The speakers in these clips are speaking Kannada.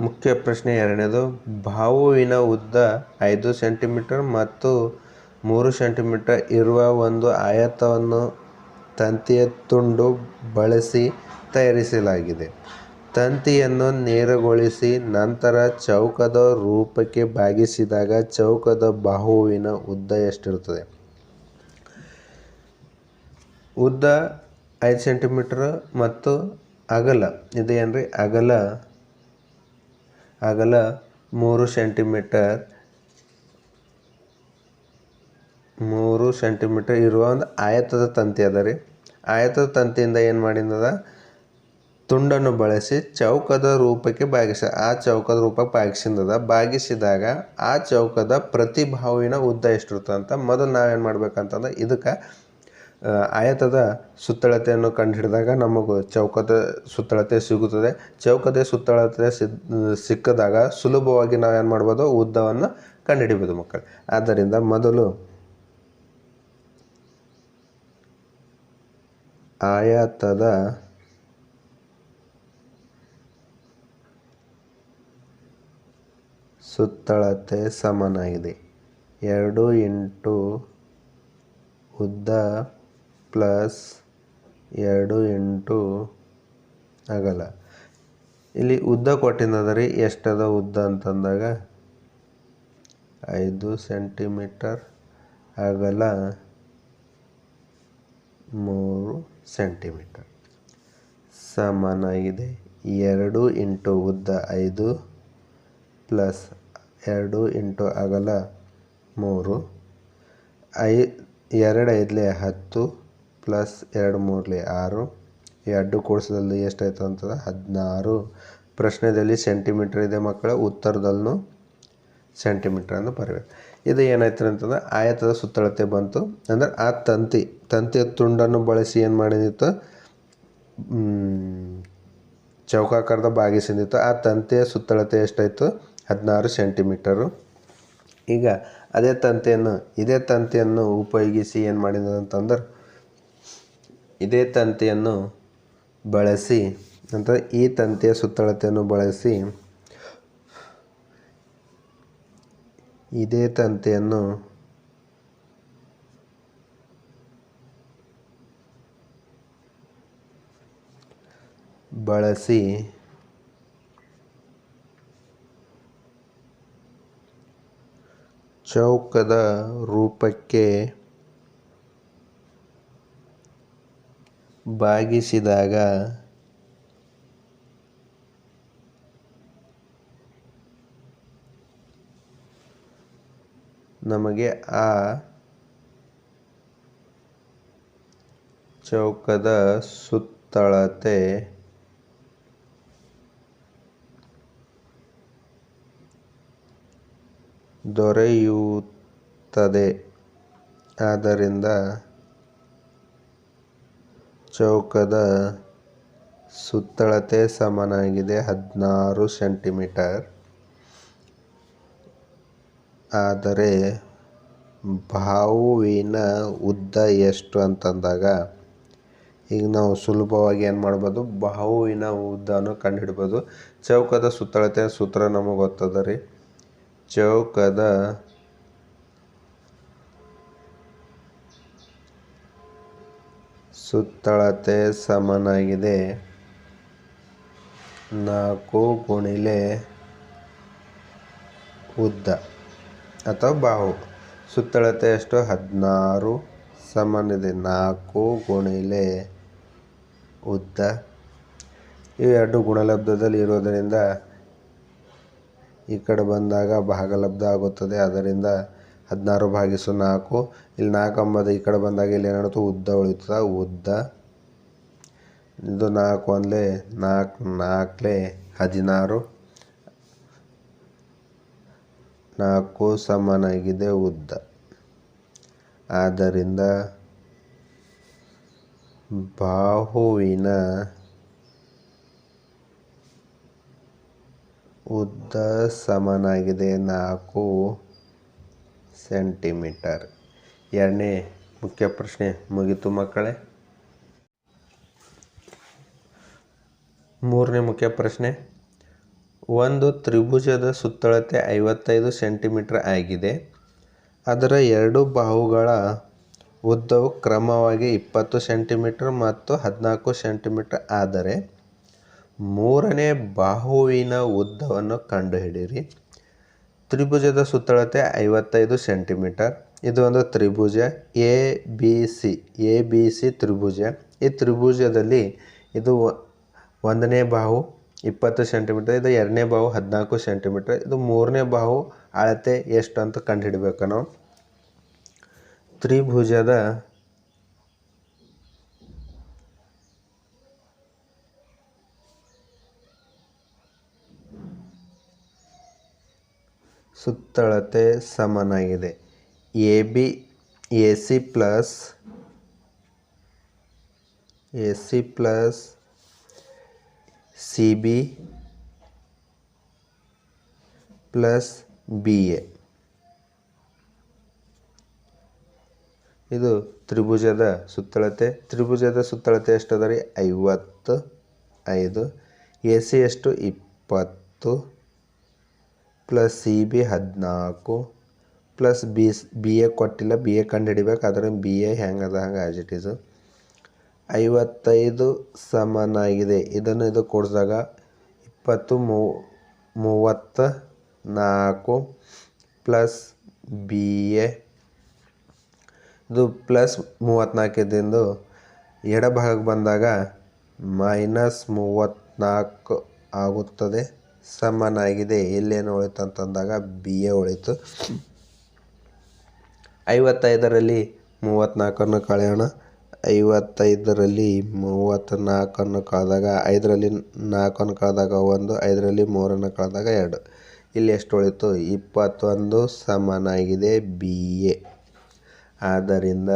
ಮುಖ್ಯ ಪ್ರಶ್ನೆ ಎರಡನೇದು ಬಾಹುವಿನ ಉದ್ದ ಐದು ಸೆಂಟಿಮೀಟರ್ ಮತ್ತು ಮೂರು ಸೆಂಟಿಮೀಟರ್ ಇರುವ ಒಂದು ಆಯತವನ್ನು ತಂತಿಯ ತುಂಡು ಬಳಸಿ ತಯಾರಿಸಲಾಗಿದೆ. ತಂತಿಯನ್ನು ನೇರಗೊಳಿಸಿ ನಂತರ ಚೌಕದ ರೂಪಕ್ಕೆ ಬಾಗಿಸಿದಾಗ ಚೌಕದ ಬಾಹುವಿನ ಉದ್ದ ಎಷ್ಟಿರುತ್ತದೆ? ಉದ್ದ ಐದು ಸೆಂಟಿಮೀಟ್ರ್ ಮತ್ತು ಅಗಲ, ಇದು ಏನ್ರಿ? ಅಗಲ ಅಗಲ ಮೂರು ಸೆಂಟಿಮೀಟರ್ ಮೂರು ಸೆಂಟಿಮೀಟರ್ ಇರುವ ಒಂದು ಆಯತದ ತಂತಿ ಅದ ರೀ. ಆಯತದ ತಂತಿಯಿಂದ ಏನು ಮಾಡಿದ ತುಂಡನ್ನು ಬಳಸಿ ಚೌಕದ ರೂಪಕ್ಕೆ ಬಾಗಿಸ, ಆ ಚೌಕದ ರೂಪಕ್ಕೆ ಬಾಗಿಸಿದ ಬಾಗಿಸಿದಾಗ ಆ ಚೌಕದ ಪ್ರತಿ ಬಾಹುವಿನ ಉದ್ದ ಎಷ್ಟಿರ್ತದೆ ಅಂತ ಮೊದಲು ನಾವೇನು ಮಾಡ್ಬೇಕಂತಂದ್ರೆ ಇದಕ್ಕೆ ಆಯತದ ಸುತ್ತಳತೆಯನ್ನು ಕಂಡುಹಿಡಿದಾಗ ನಮಗೆ ಚೌಕದ ಸುತ್ತಳತೆ ಸಿಗುತ್ತದೆ. ಚೌಕದ ಸುತ್ತಳತೆ ಸಿಕ್ಕದಾಗ ಸುಲಭವಾಗಿ ಏನು ಮಾಡ್ಬೋದು? ಉದ್ದವನ್ನು ಕಂಡುಹಿಡಿಬೋದು ಮಕ್ಕಳು. ಆದ್ದರಿಂದ ಮೊದಲು ಆಯತದ ಸುತ್ತಳತೆ ಸಮನಾಗಿದೆ ಎರಡು ಇಂಟು ಉದ್ದ ಪ್ಲಸ್ ಎರಡು ಇಂಟು ಅಗಲ. ಇಲ್ಲಿ ಉದ್ದ ಕೊಟ್ಟಿನದ ರೀ ಎಷ್ಟದ ಉದ್ದ ಅಂತಂದಾಗ ಐದು ಸೆಂಟಿಮೀಟರ್ ಅಗಲ ಮೂರು ಸೆಂಟಿಮೀಟರ್. ಸಮನಾಗಿದೆ ಎರಡು ಇಂಟು ಉದ್ದ ಐದು ಪ್ಲಸ್ ಎರಡು ಇಂಟು ಅಗಲ ಮೂರು. ಐ, ಎರಡು ಐದಲೇ ಹತ್ತು. ಪ್ಲಸ್ ಎರಡು ಮೂರಲಿ ಆರು. ಎರಡು ಕೂಡಿಸಿದಲ್ಲಿ ಎಷ್ಟಾಯ್ತು ಅಂತಂದ್ರೆ ಹದಿನಾರು. ಪ್ರಶ್ನೆದಲ್ಲಿ ಸೆಂಟಿಮೀಟ್ರ್ ಇದೆ ಮಕ್ಕಳ, ಉತ್ತರದಲ್ಲೂ ಸೆಂಟಿಮೀಟ್ರ್ ಅಂತ ಬರಬೇಕು ಇದು ಏನಾಯ್ತು ಅಂತಂದ್ರೆ ಆಯತದ ಸುತ್ತಳತೆ ಬಂತು. ಅಂದ್ರೆ ಆ ತಂತಿ, ತಂತಿಯ ತುಂಡನ್ನು ಬಳಸಿ ಏನು ಮಾಡಿದಿತ್ತು ಚೌಕಾಕಾರದ ಬಾಗಿಸಿದಿತ್ತು ಆ ತಂತಿಯ ಸುತ್ತಳತೆ ಎಷ್ಟಾಯಿತು? ಹದಿನಾರು ಸೆಂಟಿಮೀಟರು. ಈಗ ಅದೇ ತಂತಿಯನ್ನು, ಇದೇ ತಂತಿಯನ್ನು ಉಪಯೋಗಿಸಿ ಏನು ಮಾಡಿದ ಅಂತಂದ್ರೆ ಇದೇ ತಂತಿಯನ್ನು ಬಳಸಿ ನಂತರ ಈ ತಂತಿಯ ಸುತ್ತಳತೆಯನ್ನು ಬಳಸಿ ಇದೇ ತಂತಿಯನ್ನು ಬಳಸಿ ಚೌಕದ ರೂಪಕ್ಕೆ ಬಾಗಿಸಿದಾಗ ನಮಗೆ ಆ ಚೌಕದ ಸುತ್ತಳತೆ ದೊರೆಯುತ್ತದೆ. ಆದ್ದರಿಂದ ಚೌಕದ ಸುತ್ತಳತೆ ಸಮನಾಗಿದೆ. ಹದಿನಾರು ಸೆಂಟಿಮೀಟರ್. ಆದರೆ ಬಾಹುವಿನ ಉದ್ದ ಎಷ್ಟು ಅಂತಂದಾಗ, ಈಗ ನಾವು ಸುಲಭವಾಗಿ ಏನು ಮಾಡ್ಬೋದು? ಬಾಹುವಿನ ಕಂಡು ಕಂಡುಹಿಡ್ಬೋದು. ಚೌಕದ ಸುತ್ತಳತೆ ಸೂತ್ರ ನಮಗೆ ಗೊತ್ತದ ರೀ? ಚೌಕದ ಸುತ್ತಳತೆ ಸಮನಾಗಿದೆ. ನಾಲ್ಕು ಗುಣಿಲೆ ಉದ್ದ ಅಥವಾ ಬಾಹು. ಸುತ್ತಳತೆ ಎಷ್ಟು? ಹದಿನಾರು. ಸಮನಿದೆ ನಾಲ್ಕು ಗುಣಿಲೆ ಉದ್ದ. ಇವೆರಡು ಗುಣಲಬ್ಧದಲ್ಲಿ ಇರೋದರಿಂದ ಈ ಕಡೆ ಬಂದಾಗ ಭಾಗಲಬ್ಧ ಆಗುತ್ತದೆ. ಅದರಿಂದ ಹದಿನಾರು ಭಾಗಿಸು ನಾಲ್ಕು. ಇಲ್ಲಿ ನಾಲ್ಕು ಅಂಬದು ಈ ಕಡೆ ಬಂದಾಗ ಇಲ್ಲಿ ಏನಾಗುತ್ತೆ ಉದ್ದ ಉಳಿತದ, ಉದ್ದ. ಇದು ನಾಲ್ಕು ಒಂದಲೇ ನಾಲ್ಕು, ನಾಲ್ಕಲೇ ಹದಿನಾರು. ನಾಲ್ಕು ಸಮನಾಗಿದೆ, ಉದ್ದ. ಆದ್ದರಿಂದ ಬಾಹುವಿನ ಉದ್ದ ಸಮನಾಗಿದೆ, ನಾಲ್ಕು. ಸೆಂಟಿಮೀಟರ್. ಎರಡನೇ ಮುಖ್ಯ ಪ್ರಶ್ನೆ ಮುಗಿತು ಮಕ್ಕಳೇ. ಮೂರನೇ ಮುಖ್ಯ ಪ್ರಶ್ನೆ. ಒಂದು ತ್ರಿಭುಜದ ಸುತ್ತಳತೆ ಐವತ್ತೈದು ಸೆಂಟಿಮೀಟರ್ ಆಗಿದೆ. ಅದರ ಎರಡು ಬಾಹುಗಳ ಉದ್ದವು ಕ್ರಮವಾಗಿ ಇಪ್ಪತ್ತು ಸೆಂಟಿಮೀಟರ್ ಮತ್ತು ಹದಿನಾಲ್ಕು ಸೆಂಟಿಮೀಟರ್ ಆದರೆ ಮೂರನೇ ಬಾಹುವಿನ ಉದ್ದವನ್ನು ಕಂಡುಹಿಡಿಯಿರಿ. ತ್ರಿಭುಜದ ಸುತ್ತಳತೆ ಐವತ್ತೈದು ಸೆಂಟಿಮೀಟರ್. ಇದು ಒಂದು ತ್ರಿಭುಜ, A, B, C. A, B, C ತ್ರಿಭುಜ. ಈ ತ್ರಿಭುಜದಲ್ಲಿ ಇದು ಒಂದನೇ ಬಾಹು ಇಪ್ಪತ್ತು ಸೆಂಟಿಮೀಟರ್, ಇದು ಎರಡನೇ ಬಾಹು ಹದಿನಾಲ್ಕು ಸೆಂಟಿಮೀಟರ್. ಇದು ಮೂರನೇ ಬಾಹು ಅಳತೆ ಎಷ್ಟು ಅಂತ ಕಂಡುಹಿಡಬೇಕು ನಾವು. ತ್ರಿಭುಜದ ಸುತ್ತಳತೆ ಸಮನಾಗಿದೆ. A B, A C plus, A C plus, C B plus B A. ಇದು ತ್ರಿಭುಜದ ಸುತ್ತಳತೆ. ತ್ರಿಭುಜದ ಸುತ್ತಳತೆ ಎಷ್ಟದ ರೀ ಐವತ್ತು, ಐದು. ಎ ಸಿ ಎಷ್ಟು? ಇಪ್ಪತ್ತು. ಪ್ಲಸ್ ಸಿ ಬಿ ಹದಿನಾಲ್ಕು ಪ್ಲಸ್ ಬಿ ಬಿ ಎ ಕೊಟ್ಟಿಲ್ಲ ಬಿ ಎ ಕಂಡು ಹಿಡಿಬೇಕು ಅದರ ಬಿ ಎ ಹೆಂಗದ ಹಂಗೆ ಆ್ಯಸ್ ಇಟ್ ಈಸ್ ಐವತ್ತೈದು ಸಮನಾಗಿದೆ. ಇದನ್ನು ಇದು ಕೊಡಿಸಿದಾಗ ಇಪ್ಪತ್ತು ಮೂ, ಮೂವತ್ತ ನಾಲ್ಕು ಪ್ಲಸ್ ಬಿ ಎ ಇದು ಪ್ಲಸ್ ಮೂವತ್ತ್ನಾಲ್ಕಿದ್ದು ಎಡಭಾಗಕ್ಕೆ ಬಂದಾಗ ಮೈನಸ್ ಮೂವತ್ತ್ನಾಲ್ಕು ಆಗುತ್ತದೆ. ಸಮನಾಗಿದೆ ಇಲ್ಲೇನು ಉಳಿತು ಅಂತಂದಾಗ ಬಿ ಎ ಉಳಿತು ಐವತ್ತೈದರಲ್ಲಿ ಮೂವತ್ತ್ನಾಲ್ಕನ್ನು ಕಳೆಯೋಣ. ಐವತ್ತೈದರಲ್ಲಿ ಮೂವತ್ತ್ನಾಲ್ಕನ್ನು ಕಳೆದಾಗ ಐದರಲ್ಲಿ ನಾಲ್ಕನ್ನು ಕಳೆದಾಗ ಒಂದು, ಐದರಲ್ಲಿ ಮೂರನ್ನು ಕಳೆದಾಗ ಎರಡು. ಇಲ್ಲಿ ಎಷ್ಟು ಉಳಿತು ಇಪ್ಪತ್ತೊಂದು ಸಮನಾಗಿದೆ ಬಿ ಎ ಆದ್ದರಿಂದ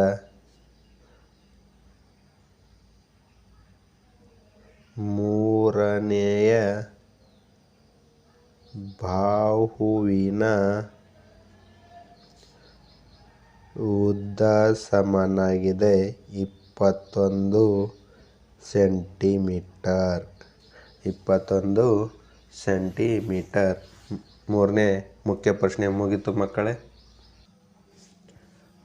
ಮೂರನೆಯ ಬಾಹುವಿನ ಉದ್ದ ಸಮನಾಗಿದೆ ಇಪ್ಪತ್ತೊಂದು ಸೆಂಟಿಮೀಟರ್. ಇಪ್ಪತ್ತೊಂದು ಸೆಂಟಿಮೀಟರ್. ಮೂರನೇ ಮುಖ್ಯ ಪ್ರಶ್ನೆ ಮುಗಿತು ಮಕ್ಕಳೇ.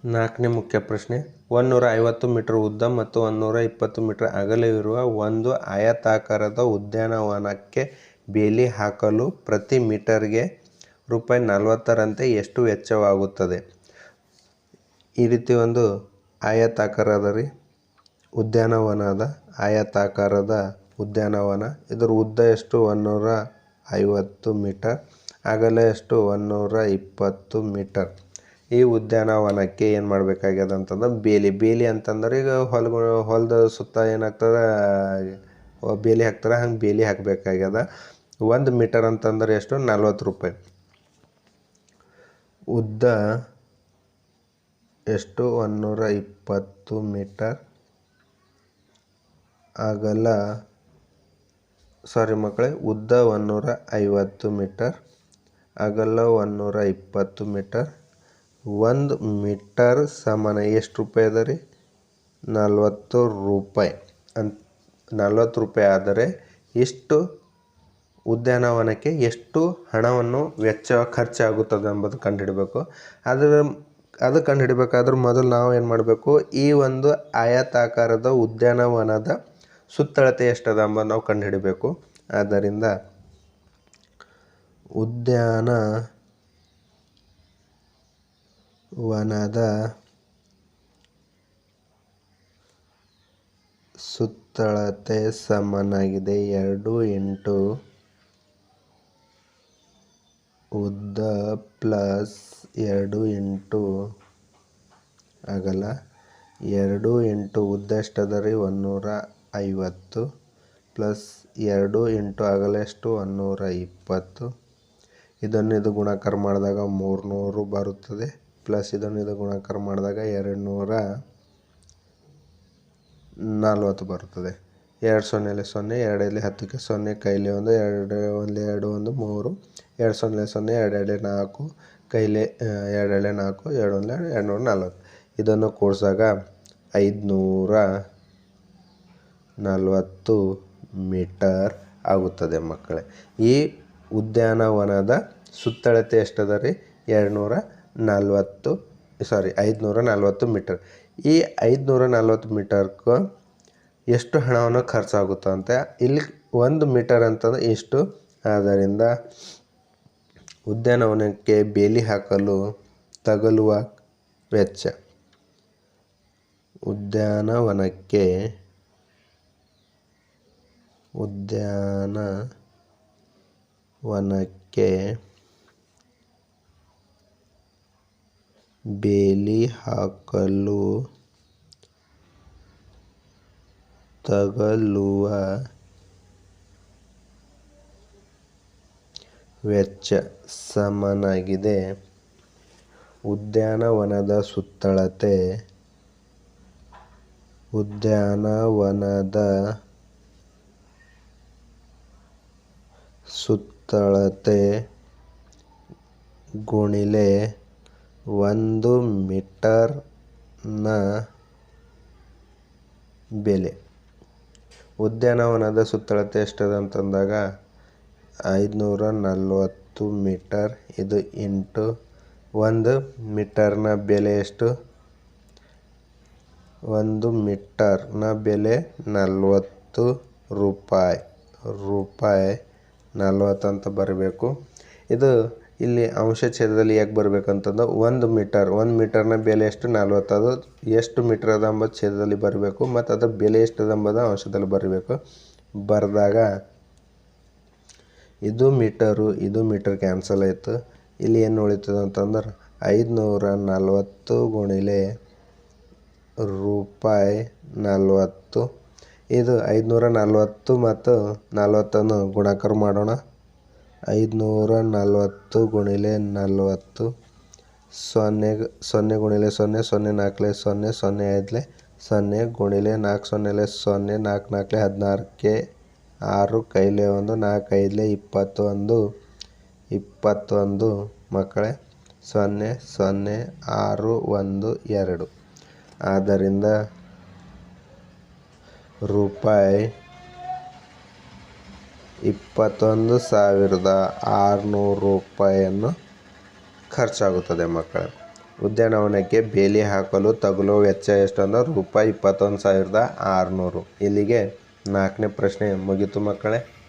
ನಾಲ್ಕನೇ ಮುಖ್ಯ ಪ್ರಶ್ನೆ. ಒಂದೂರ ಐವತ್ತು ಮೀಟರ್ ಉದ್ದ ಮತ್ತು ಒಂದೂರ ಇಪ್ಪತ್ತು ಮೀಟರ್ ಅಗಲವಿರುವ ಒಂದು ಆಯತಾಕಾರದ ಉದ್ಯಾನವನಕ್ಕೆ ಬೇಲಿ ಹಾಕಲು ಪ್ರತಿ ಮೀಟರ್ಗೆ ರೂಪಾಯಿ ನಲವತ್ತರಂತೆ ಎಷ್ಟು ವೆಚ್ಚವಾಗುತ್ತದೆ? ಈ ರೀತಿ ಒಂದು ಆಯತಾಕಾರದ ರೀ ಉದ್ಯಾನವನ ಅದ ಆಯತಾಕಾರದ ಉದ್ಯಾನವನ. ಇದರ ಉದ್ದ ಎಷ್ಟು? ಒಂದೂರ ಐವತ್ತು ಮೀಟರ್. ಅಗಲ ಎಷ್ಟು? ಒಂದೂರ ಇಪ್ಪತ್ತು ಮೀಟರ್. ಈ ಉದ್ಯಾನವನಕ್ಕೆ ಏನು ಮಾಡಬೇಕಾಗ್ಯದ ಅಂತಂದ್ರೆ ಬೇಲಿ. ಬೇಲಿ ಅಂತಂದ್ರೆ ಈಗ ಹೊಲಗಳು, ಹೊಲದ ಸುತ್ತ ಏನಾಗ್ತದೆ? ಬೇಲಿ ಹಾಕ್ತಾರೆ, ಹಂಗೆ ಬೇಲಿ ಹಾಕಬೇಕಾಗ್ಯದ. ಒಂದು ಮೀಟರ್ ಅಂತಂದ್ರೆ ಎಷ್ಟು? ನಲ್ವತ್ತು ರೂಪಾಯಿ. ಉದ್ದ ಎಷ್ಟು? ಒಂದೂರ ಇಪ್ಪತ್ತು ಮೀಟರ್. ಅಗಲ ಸಾರಿ ಮಕ್ಕಳೇ, ಉದ್ದ ಒಂದೂರ ಐವತ್ತು ಮೀಟರ್. ಅಗಲ ಒಂದೂರ ಇಪ್ಪತ್ತು ಮೀಟರ್. ಒಂದು ಮೀಟರ್ ಸಮಾನ ಎಷ್ಟು ರೂಪಾಯಿ ಅದ ರೀ? ನಲ್ವತ್ತು ರೂಪಾಯಿ. ಅಂತ ನಲ್ವತ್ತು ರೂಪಾಯಿ ಆದರೆ ಎಷ್ಟು ಉದ್ಯಾನವನಕ್ಕೆ ಎಷ್ಟು ಹಣವನ್ನು ವೆಚ್ಚ ಖರ್ಚಾಗುತ್ತದೆ ಎಂಬುದು ಕಂಡುಹಿಡಬೇಕು. ಅದರ ಅದು ಕಂಡುಹಿಡಬೇಕಾದ್ರೆ ಮೊದಲು ನಾವು ಏನು ಮಾಡಬೇಕು, ಈ ಒಂದು ಆಯತಾಕಾರದ ಉದ್ಯಾನವನದ ಸುತ್ತಳತೆ ಎಷ್ಟದ ಎಂಬುದು ನಾವು ಕಂಡುಹಿಡಬೇಕು. ಆದ್ದರಿಂದ ಉದ್ಯಾನ ವನದ ಸುತ್ತಳತೆ ಸಮನಾಗಿದೆ. ಎರಡು ಇಂಟು ಉದ್ದ ಪ್ಲಸ್ ಎರಡು ಇಂಟು ಅಗಲ ಎರಡು ಇಂಟು ಉದ್ದ ಎಷ್ಟದ ರೀ ಒಂದೂರ ಐವತ್ತು. ಪ್ಲಸ್ ಎರಡು ಇಂಟು ಅಗಲ ಎಷ್ಟು? ಒಂದೂರ ಇಪ್ಪತ್ತು. ಇದನ್ನು ಇದು ಗುಣಾಕಾರ ಮಾಡಿದಾಗ ಮೂರುನೂರು ಬರುತ್ತದೆ. ಪ್ಲಸ್ ಇದನ್ನು ಇದು ಗುಣಾಕಾರ ಮಾಡಿದಾಗ ಎರಡು ನೂರ ನಲ್ವತ್ತು ಬರುತ್ತದೆ ಎರಡು ಸೊನ್ನೆಲೆ ಸೊನ್ನೆ, ಎರಡಲ್ಲಿ ಹತ್ತಕ್ಕೆ ಸೊನ್ನೆ, ಕೈಲಿ ಒಂದು, ಎರಡು ಒಂದು ಎರಡು, ಒಂದು, ಮೂರು. ಎರಡು ಸೊನ್ನೆ ಸೊನ್ನೆ, ಎರಡು ಎರಡೇ ನಾಲ್ಕು. ಕೈಲೆ ಎರಡು ಎರಡೇ ನಾಲ್ಕು, ಎರಡು ಒಂದು ಎರಡು ನೂರ, ನಲ್ವತ್ತು. ಇದನ್ನು ಕೂಡಿಸಾಗ ಐದುನೂರ ನಲವತ್ತು ಮೀಟರ್ ಆಗುತ್ತದೆ ಮಕ್ಕಳೇ. ಈ ಉದ್ಯಾನವನದ ಸುತ್ತಳತೆ ಎಷ್ಟದ ರೀ? ಎರಡುನೂರ ನಲವತ್ತು, ಸಾರಿ, ಐದುನೂರ ನಲ್ವತ್ತು ಮೀಟರ್. ಈ ಐದುನೂರ ನಲ್ವತ್ತು ಮೀಟರ್ಗೂ ಎಷ್ಟು ಹಣವನ್ನು ಖರ್ಚಾಗುತ್ತಂತೆ? ಇಲ್ಲಿ ಒಂದು ಮೀಟರ್ ಅಂತಂದ್ರೆ ಇಷ್ಟು. ಆದ್ದರಿಂದ ಉದ್ಯಾನವನಕ್ಕೆ ಬೇಲಿ ಹಾಕಲು ತಗಲುವ ವೆಚ್ಚ. ಉದ್ಯಾನವನಕ್ಕೆ ಉದ್ಯಾನವನಕ್ಕೆ ಬೇಲಿ ಹಾಕಲು ತಗಲುವ ವೆಚ್ಚ ಸಮನಾಗಿದೆ. ಉದ್ಯಾನವನದ ಸುತ್ತಳತೆ ಉದ್ಯಾನವನದ ಸುತ್ತಳತೆ ಗುಣಿಲೆ ಒಂದು ಮೀಟರ್ನ ಬೆಲೆ. ಉದ್ಯಾನವನದ ಸುತ್ತಳತೆ ಎಷ್ಟದ ಅಂತಂದಾಗ ಐದುನೂರ ನಲ್ವತ್ತು ಮೀಟರ್. ಇದು ಇಂಟು ಒಂದು ಮೀಟರ್ನ ಬೆಲೆ ಎಷ್ಟು? ಒಂದು ಮೀಟರ್ನ ಬೆಲೆ ನಲ್ವತ್ತು ರೂಪಾಯಿ. ರೂಪಾಯಿ ನಲವತ್ತು ಅಂತ ಬರಬೇಕು. ಇದು ಇಲ್ಲಿ ಅಂಶ ಛೇದದಲ್ಲಿ ಯಾಕೆ ಬರಬೇಕಂತಂದ್ರೆ ಒಂದು ಮೀಟರ್, ಒಂದು ಮೀಟರ್ನ ಬೆಲೆ ಎಷ್ಟು? ನಲ್ವತ್ತು ಅದು ಎಷ್ಟು ಮೀಟರ್ ಅದ ಎಂಬುದು ಛೇದದಲ್ಲಿ ಬರಬೇಕು? ಮತ್ತು ಅದರ ಬೆಲೆ ಎಷ್ಟದ ಎಂಬುದು ಅಂಶದಲ್ಲಿ ಬರಬೇಕು. ಬರೆದಾಗ ಇದು ಮೀಟರು, ಇದು ಮೀಟರ್ ಕ್ಯಾನ್ಸಲ್ ಆಯಿತು. ಇಲ್ಲಿ ಏನು ಉಳಿತದೆ ಅಂತಂದ್ರೆ ಐದುನೂರ ನಲ್ವತ್ತು ಗುಣಿಲೆ ರೂಪಾಯಿ ನಲ್ವತ್ತು. ಇದು ಐದುನೂರ ನಲ್ವತ್ತು ಮತ್ತು ನಲ್ವತ್ತನ್ನು ಗುಣಾಕಾರ ಮಾಡೋಣ. ಐದುನೂರ ನಲ್ವತ್ತು ಗುಣಿಲೆ ನಲವತ್ತು, ಸೊನ್ನೆ ಸೊನ್ನೆ ಗುಣಿಲೆ ಸೊನ್ನೆ ಸೊನ್ನೆ ನಾಲ್ಕಲೆ ಸೊನ್ನೆ ಸೊನ್ನೆ ಐದಲೆ ಸೊನ್ನೆ ಗುಣಿಲೆ ನಾಲ್ಕು ಸೊನ್ನೆಲೆ ಸೊನ್ನೆ, ನಾಲ್ಕು ನಾಲ್ಕಲೆ ಹದಿನಾರಕ್ಕೆ ಆರು ಕೈಲೆ ಒಂದು, ನಾಲ್ಕು ಐದಲೆ ಇಪ್ಪತ್ತೊಂದು ಇಪ್ಪತ್ತೊಂದು ಮಕ್ಕಳೇ ಸೊನ್ನೆ ಸೊನ್ನೆ ಆರು ಒಂದು ಎರಡು. ಆದ್ದರಿಂದ ರೂಪಾಯಿ ಇಪ್ಪತ್ತೊಂದು ಸಾವಿರದ ಆರುನೂರು ರೂಪಾಯಿಯನ್ನು ಖರ್ಚಾಗುತ್ತದೆ ಮಕ್ಕಳೇ. ಉದ್ಯಾನವನಕ್ಕೆ ಬೇಲಿ ಹಾಕಲು ತಗುಲುವ ವೆಚ್ಚ ಎಷ್ಟು ಅಂದ್ರೆ ರೂಪಾಯಿ ಇಪ್ಪತ್ತೊಂದು ಸಾವಿರದ ಆರುನೂರು. ಇಲ್ಲಿಗೆ ನಾಲ್ಕನೇ ಪ್ರಶ್ನೆ ಮುಗೀತು ಮಕ್ಕಳೇ.